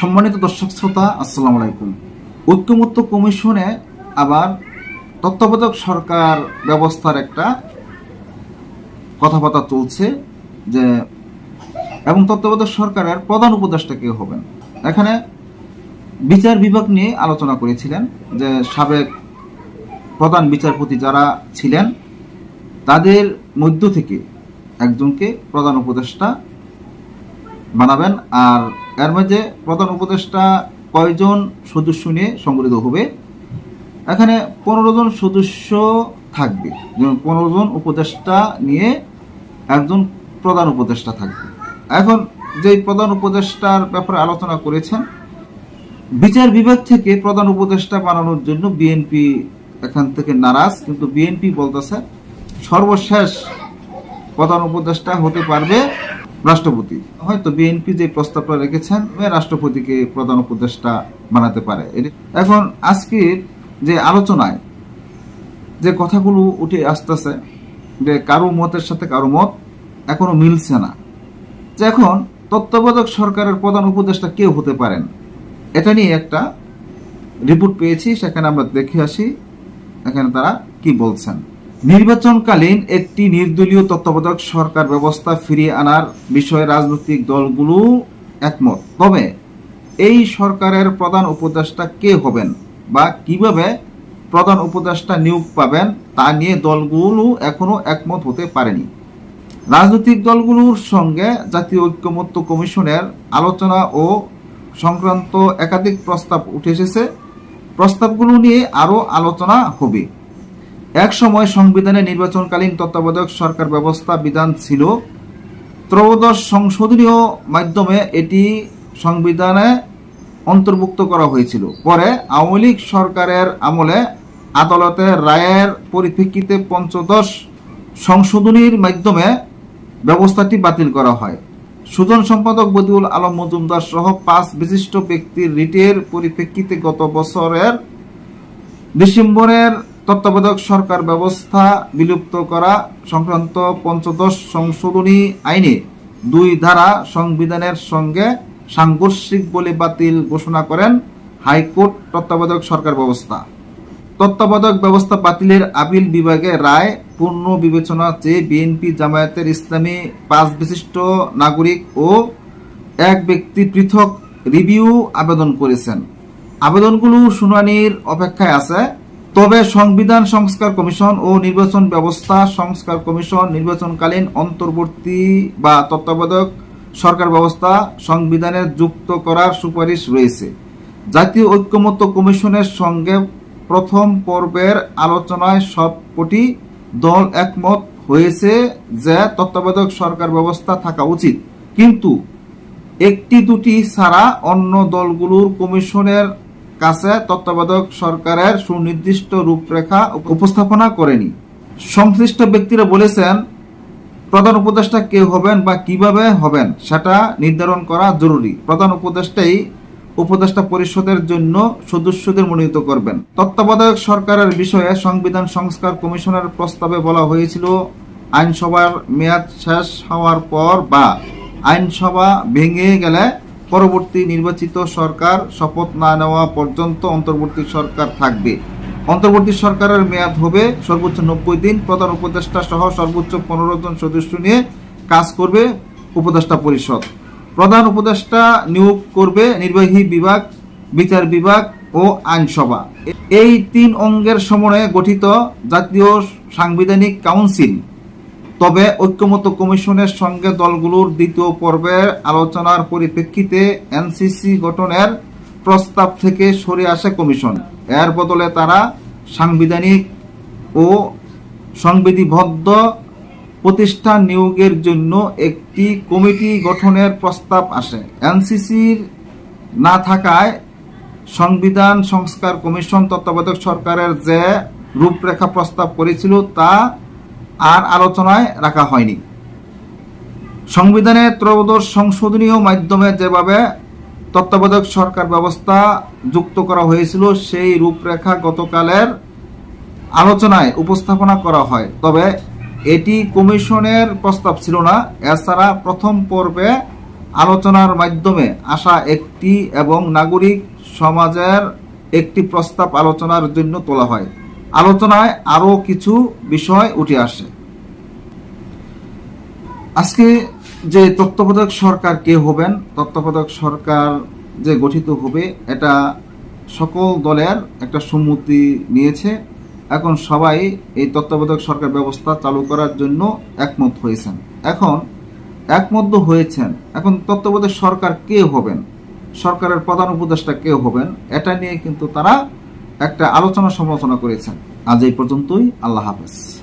সম্মানিত দর্শক শ্রোতা, আসসালামু আলাইকুম। ঐক্যমত্য কমিশনে আবার তত্ত্বাবধায়ক সরকার ব্যবস্থার একটা কথাবার্তা চলছে যে, এবং তত্ত্বাবধায়ক সরকারের প্রধান উপদেষ্টা কে হবেন। এখানে বিচার বিভাগ নিয়ে আলোচনা করেছিলেন যে, সাবেক প্রধান বিচারপতি যারা ছিলেন, তাদের মধ্য থেকে একজনকে প্রধান উপদেষ্টা বানাবেন। আর এর মধ্যে প্রধান উপদেষ্টা কয়জন সদস্য নিয়ে সংগঠিত হবে? এখানে পনেরো জন সদস্য থাকবে। যেমন পনেরো জন উপদেষ্টা নিয়ে একজন প্রধান উপদেষ্টা থাকবে। এখন যে প্রধান উপদেষ্টার ব্যাপারে আলোচনা করেছেন, বিচার বিভাগ থেকে প্রধান উপদেষ্টা বানানোর জন্য বিএনপি এখান থেকে নারাজ, কিন্তু বিএনপি বলতেছে, সর্বশেষ প্রধান উপদেষ্টা হতে পারবে রাষ্ট্রপতি। হয়তো বিএনপি যে প্রস্তাবটা রেখেছেন রাষ্ট্রপতিকে প্রধান উপদেষ্টা বানাতে পারে। এখন আজকের যে আলোচনায় যে কথাগুলো উঠে আসতেছে, যে কারও মতের সাথে কারও মত এখনও মিলছে না। যে এখন তত্ত্বাবধায়ক সরকারের প্রধান উপদেষ্টা কেউ হতে পারেন। এটা নিয়ে একটা রিপোর্ট পেয়েছি, সেখানে আমরা দেখে আসি, এখানে তারা কি বলছেন। নির্বাচনকালীন একটি নির্দলীয় তত্ত্বাবধায়ক সরকার ব্যবস্থা ফিরিয়ে আনার বিষয়ে রাজনৈতিক দলগুলো একমত। তবে এই সরকারের প্রধান উপদেষ্টা কে হবেন বা কীভাবে প্রধান উপদেষ্টা নিয়োগ পাবেন তা নিয়ে দলগুলো এখনও একমত হতে পারেনি। রাজনৈতিক দলগুলোর সঙ্গে জাতীয় ঐক্যমত্য কমিশনের আলোচনা ও সংক্রান্ত একাধিক প্রস্তাব উঠে এসেছে। প্রস্তাবগুলো নিয়ে আরও আলোচনা হবে। এক সময় সংবিধানে নির্বাচনকালীন তত্ত্বাবধায়ক সরকার ব্যবস্থা বিধান ছিল। ত্রয়োদশ সংশোধনীয় মাধ্যমে এটি সংবিধানে অন্তর্ভুক্ত করা হয়েছিল। পরে আওয়ামী লীগ সরকারের আমলে আদালতের রায়ের পরিপ্রেক্ষিতে পঞ্চদশ সংশোধনীর মাধ্যমে ব্যবস্থাটি বাতিল করা হয়। সুজন সম্পাদক বদিউল আলম মজুমদার সহ পাঁচ বিশিষ্ট ব্যক্তির রিটের পরিপ্রেক্ষিতে গত বছরের ডিসেম্বরের তত্ত্বাবধায়ক সরকার ব্যবস্থা বিলুপ্ত করা সংক্রান্ত পঞ্চদশ সংশোধনী আইনে দুই ধারা সংবিধানের সঙ্গে সাংঘর্ষিক বলে বাতিল ঘোষণা করেন হাইকোর্ট তত্ত্বাবধায়ক সরকার ব্যবস্থা। তত্ত্বাবধায়ক ব্যবস্থা বাতিলের আপিল বিভাগে রায়, পূর্ণ বিবেচনা চেয়ে বিএনপি জামায়াতের ইসলামী পাঁচ বিশিষ্ট নাগরিক ও এক ব্যক্তি পৃথক রিভিউ আবেদন করেছেন। আবেদনগুলো শুনানির অপেক্ষায় আছে। তবে সংবিধান সংস্কার কমিশন ও নির্বাচন ব্যবস্থা সংস্কার কমিশন নির্বাচনকালীন অন্তর্বর্তী বা তত্ত্বাবধায়ক সরকার ব্যবস্থা সংবিধানে যুক্ত করার সুপারিশ রয়েছে। জাতীয় ঐক্যমত্য কমিশনের সঙ্গে প্রথম পর্বের আলোচনায় সবকটি দল একমত হয়েছে যে তত্ত্বাবধায়ক সরকার ব্যবস্থা থাকা উচিত। কিন্তু একটি দুটি ছাড়া অন্য দলগুলোর কমিশনের কাছে তত্ত্বাবধায়ক সরকারের সুনির্দিষ্ট রূপরেখা উপস্থাপনা করেনি। সংশ্লিষ্ট ব্যক্তিরা বলেছেন, প্রধান উপদেষ্টা কে হবেন বা কীভাবে হবেন সেটা নির্ধারণ করা জরুরি। প্রধান উপদেষ্টাই উপদেষ্টা পরিষদের জন্য সদস্যদের মনোনীত করবেন। তত্ত্বাবধায়ক সরকারের বিষয়ে সংবিধান সংস্কার কমিশনের প্রস্তাবে বলা হয়েছিল, আইনসভার মেয়াদ শেষ হওয়ার পর বা আইনসভা ভেঙে গেলে পরবর্তী নির্বাচিত সরকার শপথ না নেওয়া পর্যন্ত অন্তর্বর্তী সরকার থাকবে। অন্তর্বর্তী সরকারের মেয়াদ হবে সর্বোচ্চ নব্বই দিন। প্রধান উপদেষ্টা সহ সর্বোচ্চ পনেরো জন সদস্য নিয়ে কাজ করবে উপদেষ্টা পরিষদ। প্রধান উপদেষ্টা নিয়োগ করবে নির্বাহী বিভাগ, বিচার বিভাগ ও আইনসভা। এই তিন অঙ্গের সমন্বয়ে গঠিত জাতীয় সাংবিধানিক কাউন্সিল তবে ঐক্যমত্য কমিশনের সঙ্গে দলগুলোর দ্বিতীয় পর্বের আলোচনার পরিপ্রেক্ষিতে এনসিসি গঠনের প্রস্তাব থেকে সরে আসে কমিশন। এর বদলে তারা সাংবিধানিক ও সংবিধিবদ্ধ প্রতিষ্ঠান নিয়োগের জন্য একটি কমিটি গঠনের প্রস্তাব আসে। এনসিসির না থাকায় সংবিধান সংস্কার কমিশন তত্ত্বাবধায়ক সরকারের যে রূপরেখা প্রস্তাব করেছিল তা আর আলোচনায় রাখা হয়নি। সংবিধানে ত্রয়োদশ সংশোধনীয় মাধ্যমে যেভাবে তত্ত্বাবধায়ক সরকার ব্যবস্থা যুক্ত করা হয়েছিল, সেই রূপরেখা গতকালের আলোচনায় উপস্থাপনা করা হয়। তবে এটি কমিশনের প্রস্তাব ছিল না। এছাড়া প্রথম পর্বে আলোচনার মাধ্যমে আসা একটি এবং নাগরিক সমাজের একটি প্রস্তাব আলোচনার জন্য তোলা হয়। আলোচনায় আরও কিছু বিষয় উঠে আসে। আজকে যে তত্ত্বাবধায়ক সরকার কে হবেন, তত্ত্বাবধায়ক সরকার যে গঠিত হবে, এটা সকল দলের একটা সম্মতি নিয়েছে। এখন সবাই এই তত্ত্বাবধায়ক সরকার ব্যবস্থা চালু করার জন্য একমত হয়েছেন। এখন একমত হয়েছেন। এখন তত্ত্বাবধায়ক সরকার কে হবেন? সরকারের প্রধান উপদেষ্টা কে হবেন? এটা নিয়ে কিন্তু তারা একটা আলোচনা সমালোচনা করেছেন। আজ এই পর্যন্তই। আল্লাহ হাফেজ।